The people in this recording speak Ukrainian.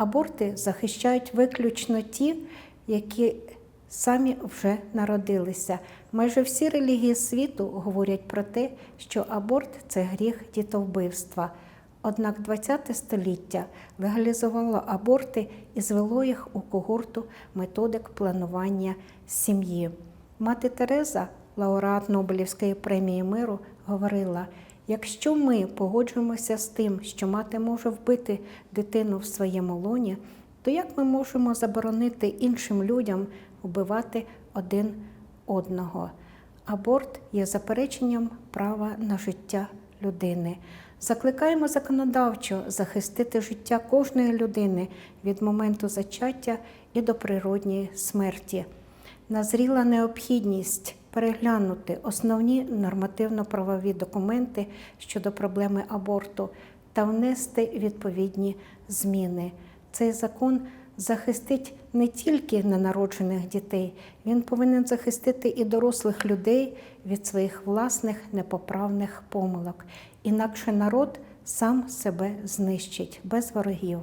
Аборти захищають виключно ті, які самі вже народилися. Майже всі релігії світу говорять про те, що аборт це гріх дітовбивства. Однак ХХ століття легалізувало аборти і звело їх у когорту методик планування сім'ї. Мати Тереза, лауреат Нобелівської премії миру, говорила: якщо ми погоджуємося з тим, що мати може вбити дитину в своєму лоні, то як ми можемо заборонити іншим людям вбивати один одного? Аборт є запереченням права на життя людини. Закликаємо законодавчо захистити життя кожної людини від моменту зачаття і до природньої смерті. Назріла необхідність переглянути основні нормативно-правові документи щодо проблеми аборту та внести відповідні зміни. Цей закон захистить не тільки ненароджених дітей, він повинен захистити і дорослих людей від своїх власних непоправних помилок. Інакше народ сам себе знищить без ворогів.